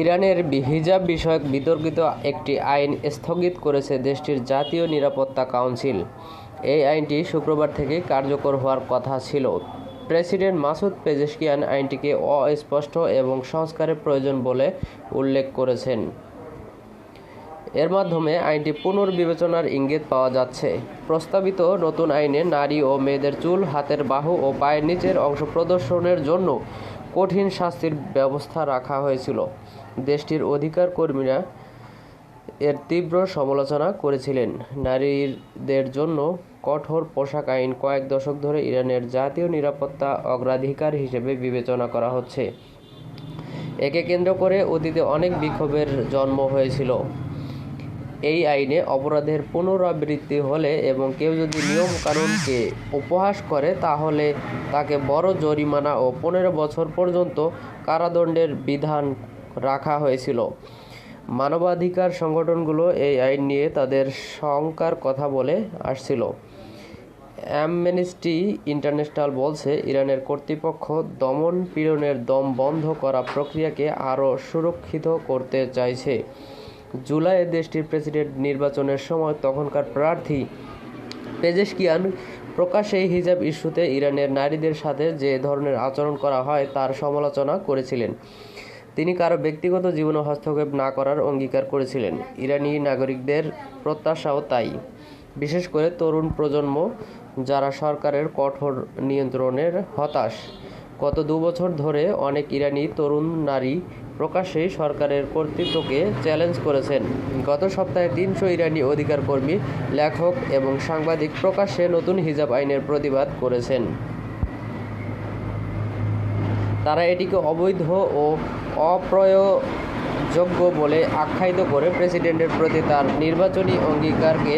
ইরানের হিজাব বিষয়ক বিতর্কিত একটি আইন স্থগিত করেছে দেশটির জাতীয় নিরাপত্তা কাউন্সিল। এই আইনটি শুক্রবার থেকে কার্যকর হওয়ার কথা ছিল। প্রেসিডেন্ট মাসুদ পেজেশকিয়ান আইনটিকে অস্পষ্ট এবং সংস্কারের প্রয়োজন বলে উল্লেখ করেছেন। এর মাধ্যমে আইনটি পুনর্বিবেচনার ইঙ্গিত পাওয়া যাচ্ছে। প্রস্তাবিত নতুন আইনে নারী ও মেয়েদের চুল, হাতের বাহু ও পায়ের নিচের অংশ প্রদর্শনের জন্য কঠিন শাস্তির ব্যবস্থা রাখা হয়েছিল। দেশটির অধিকার কর্মীরা এর তীব্র সমালোচনা করেছিলেন। নারীদের জন্য কঠোর পোশাক আইন কয়েক দশক ধরে ইরানের জাতীয় নিরাপত্তা অগ্রাধিকার হিসেবে বিবেচনা করা হচ্ছে। একে কেন্দ্র করে অতীতে অনেক বিক্ষোভের জন্ম হয়েছিল। এই আইনে অপরাধের পুনরাবৃত্তি হলে এবং কেউ যদি নিয়মকানুনকে উপহাস করে, তাহলে তাকে বড় জরিমানা ও পনেরো বছর পর্যন্ত কারাদণ্ডের বিধান রাখা হয়েছিল। মানবাধিকার সংগঠনগুলো এই আইন নিয়ে তাদের শঙ্কার কথা বলে আসছিল। অ্যামনেস্টি ইন্টারন্যাশনাল বলছে, ইরানের কর্তৃপক্ষ দমন পীড়নের দম বন্ধ করা প্রক্রিয়াকে আরও সুরক্ষিত করতে চাইছে। জুলাইয়ে দেশটির প্রেসিডেন্ট নির্বাচনের সময় তখনকার প্রার্থী পেজেশকিয়ান প্রকাশ্যে হিজাব ইস্যুতে ইরানের নারীদের সাথে যে ধরনের আচরণ করা হয় তার সমালোচনা করেছিলেন। তিনি কারও ব্যক্তিগত জীবনে হস্তক্ষেপ না করার অঙ্গীকার করেছিলেন। ইরানি নাগরিকদের প্রত্যাশাও তাই। বিশেষ করে তরুণ প্রজন্ম যারা সরকারের কঠোর নিয়ন্ত্রণের হতাশ। গত দু বছর ধরে অনেক ইরানি তরুণ নারী প্রকাশ্যেই সরকারের কর্তৃত্বকে চ্যালেঞ্জ করেছেন। গত সপ্তাহে তিনশো ইরানি অধিকার কর্মী লেখক এবং সাংবাদিক প্রকাশ্যে নতুন হিজাব আইনের প্রতিবাদ করেছেন। তারা এটিকে অবৈধ ও অপ্রয়োগযোগ্য বলে আখ্যায়িত করে প্রেসিডেন্টের প্রতি তার নির্বাচনী অঙ্গীকারকে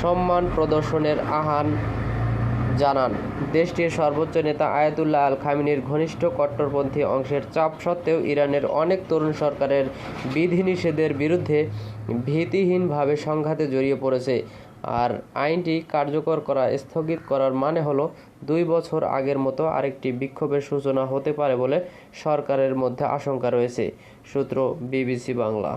সম্মান প্রদর্শনের আহ্বান জানান, দেশটির সর্বোচ্চ নেতা আয়াতুল্লাহ আল খামিনির ঘনিষ্ঠ কট্টরপন্থী অংশের চাপ সত্ত্বেও ইরানের অনেক তরুণ সরকারের বিধিনিষেধের বিরুদ্ধে ভীতিহীনভাবে সংঘাতে জড়িয়ে পড়েছে। আর আইনটি কার্যকর করা, স্থগিত করার মানে হলো, দুই বছর আগের মতো আরেকটি বিক্ষোভের সূচনা হতে পারে বলে সরকারের মধ্যে আশঙ্কা রয়েছে, সূত্র বিবিসি বাংলা।